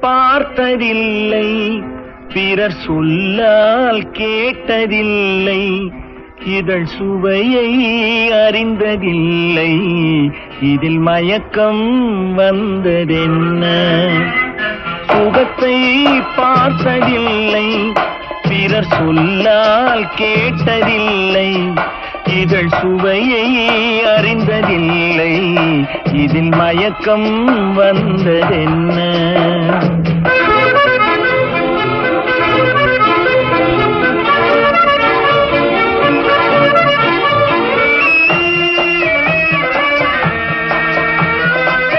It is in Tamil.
பார்த்ததில்லை. பிறர் சொல்லால் கேட்டதில்லை. இதழ் சுவையை அறிந்ததில்லை. இதில் மயக்கம் வந்ததென்ன? சுகத்தை பார்த்ததில்லை. பிறர் சொல்லால் கேட்டதில்லை. இதழ் சுவையை அறிந்ததில்லை. இதில் மயக்கம் வந்ததென்ன?